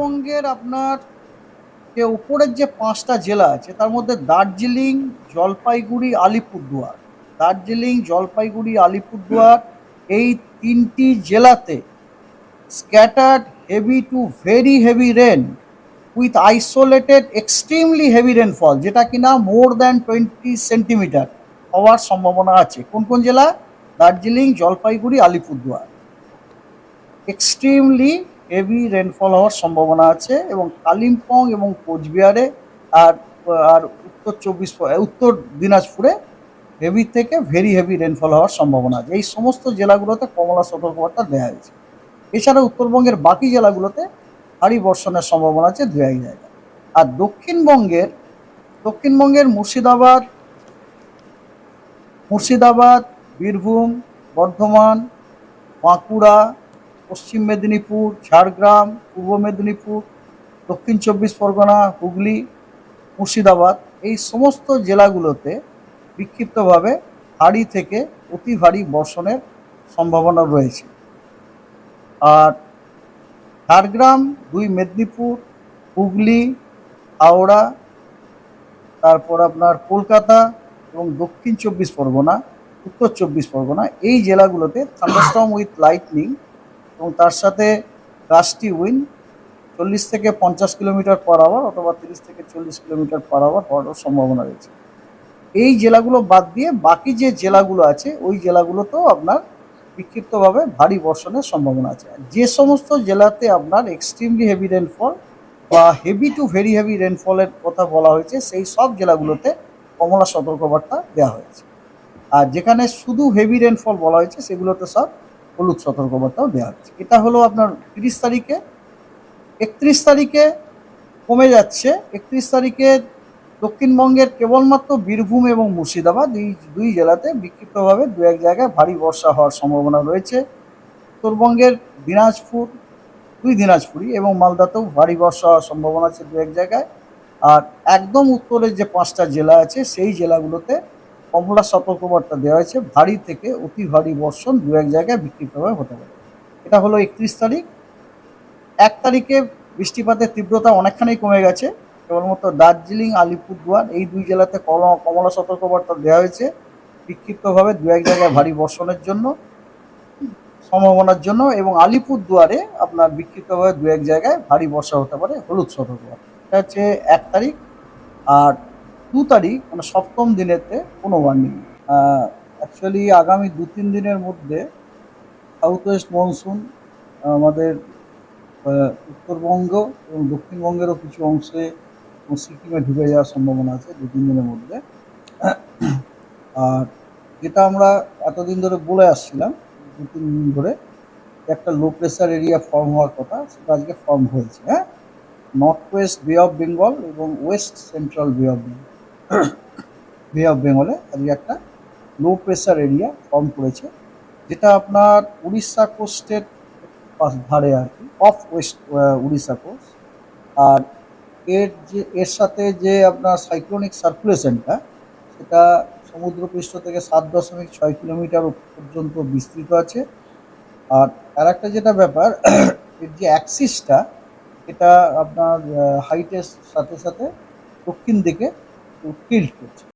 উত্তরবঙ্গের আপনার যে উপরের যে পাঁচটা জেলা আছে, তার মধ্যে দার্জিলিং, জলপাইগুড়ি, আলিপুরদুয়ার। দার্জিলিং, জলপাইগুড়ি, আলিপুরদুয়ার এই তিনটি জেলাতে scattered heavy to very heavy rain with isolated extremely heavy rainfall যেটা কিনা মোর দ্যান টোয়েন্টি সেন্টিমিটার হওয়ার সম্ভাবনা আছে। কোন কোন জেলা? Darjeeling, Jalpaiguri, Alipurduar. Extremely heavy rainfall হওয়ার সম্ভাবনা আছে এবং কালিম্পং এবং কোচবিহারে আর আর উত্তর চব্বিশ উত্তর দিনাজপুরে হেভি থেকে ভেরি হেভি রেনফল হওয়ার সম্ভাবনা আছে। এই সমস্ত জেলাগুলোতে কমলা সতর্কবার্তা দেওয়া হয়েছে। এছাড়া উত্তরবঙ্গের বাকি জেলাগুলোতে ভারী বর্ষণের সম্ভাবনা আছে দু এক জায়গায় আর দক্ষিণবঙ্গের দক্ষিণবঙ্গের মুর্শিদাবাদ মুর্শিদাবাদ, বীরভূম, বর্ধমান, বাঁকুড়া পশ্চিম মেদিনীপুর, ঝাড়গ্রাম, পূর্ব মেদিনীপুর, দক্ষিণ চব্বিশ পরগনা, হুগলি, মুর্শিদাবাদ, এই সমস্ত জেলাগুলোতে বিক্ষিপ্তভাবে ভারী থেকে অতি ভারী বর্ষণের সম্ভাবনা রয়েছে। আর ঝাড়গ্রাম, দুই মেদিনীপুর, হুগলি, হাওড়া, তারপর আপনার কলকাতা এবং দক্ষিণ চব্বিশ পরগনা, উত্তর চব্বিশ পরগনা, এই জেলাগুলোতে থান্ডারস্টর্ম উইথ লাইটনিং এবং তার সাথে গাছটি উইন, চল্লিশ থেকে পঞ্চাশ কিলোমিটার পার আওয়ার অথবা তিরিশ থেকে চল্লিশ কিলোমিটার পার আওয়ার হওয়ার সম্ভাবনা রয়েছে। এই জেলাগুলো বাদ দিয়ে বাকি যে জেলাগুলো আছে, ওই জেলাগুলোতেও আপনার বিক্ষিপ্তভাবে ভারী বর্ষণের সম্ভাবনা আছে। যে সমস্ত জেলাতে আপনার এক্সট্রিমলি হেভি রেনফল বা হেভি টু ভেরি হেভি রেনফলের কথা বলা হয়েছে, সেই সব জেলাগুলোতে কমলা সতর্কবার্তা দেওয়া হয়েছে। আর যেখানে শুধু হেভি রেনফল বলা হয়েছে, সেগুলোতে সব হলুদ সতর্কবার্তাও দেওয়া হচ্ছে। এটা হলো আপনার তিরিশ তারিখে, একত্রিশ তারিখে কমে যাচ্ছে। একত্রিশ তারিখে দক্ষিণবঙ্গের কেবলমাত্র বীরভূম এবং মুর্শিদাবাদ, এই দুই জেলাতে বিক্ষিপ্তভাবে দু এক জায়গায় ভারী বর্ষা হওয়ার সম্ভাবনা রয়েছে। উত্তরবঙ্গের দিনাজপুর, দুই দিনাজপুরি এবং মালদাতেও ভারী বর্ষা হওয়ার সম্ভাবনা আছে দু এক জায়গায়। আর একদম উত্তরের যে পাঁচটা জেলা আছে, সেই জেলাগুলোতে কমলা সতর্কবার্তা দেওয়া হয়েছে। ভারী থেকে অতি ভারী বর্ষণ দু এক জায়গায় বিক্ষিপ্তভাবে হতে পারে। এটা হলো একত্রিশ তারিখ। এক তারিখে বৃষ্টিপাতের তীব্রতা অনেকখানি কমে গেছে। কেবলমাত্র দার্জিলিং, আলিপুরদুয়ার এই দুই জেলাতে কমলা সতর্কবার্তা দেওয়া হয়েছে। বিক্ষিপ্তভাবে দু এক জায়গায় ভারী বর্ষণের জন্য, সম্ভাবনার জন্য এবং আলিপুরদুয়ারে আপনার বিক্ষিপ্তভাবে দু এক জায়গায় ভারী বর্ষা হতে পারে হলুদ সতর্কবার্তা এটা হচ্ছে এক তারিখ। আর দু তারিখ মানে সপ্তম দিনেতে কোনো ওয়ার্নিং অ্যাকচুয়ালি আগামী দু তিন দিনের মধ্যে সাউথ ওয়েস্ট মনসুন আমাদের উত্তরবঙ্গ এবং দক্ষিণবঙ্গেরও কিছু অংশে সিকিমে ঢুকে যাওয়ার সম্ভাবনা আছে দু তিন দিনের মধ্যে। আর যেটা আমরা এতদিন ধরে বলে আসছিলাম, দু তিন দিন ধরে, একটা লো প্রেসার এরিয়া ফর্ম হওয়ার কথা, সেটা আজকে ফর্ম হয়েছে হ্যাঁ? North west bay of Bengal এবং west central bay of Bengal bay of বেঙ্গলে আজকে একটা লো প্রেশার এরিয়া ফর্ম করেছে, যেটা আপনার উড়িষ্যা কোস্টের পাশ ধারে আর কি অফ ওয়েস্ট উড়িষ্যা কোস্ট আর এর যে, এর সাথে যে আপনার সাইক্লোনিক সার্কুলেশনটা সেটা সমুদ্রপৃষ্ঠ থেকে সাত দশমিক ছয় কিলোমিটার পর্যন্ত বিস্তৃত আছে। আর আর একটা যেটা ব্যাপার, এর যে অ্যাক্সিসটা এটা আপনার হাইটের সাথে সাথে দক্ষিণ দিকে টিল্ট করছে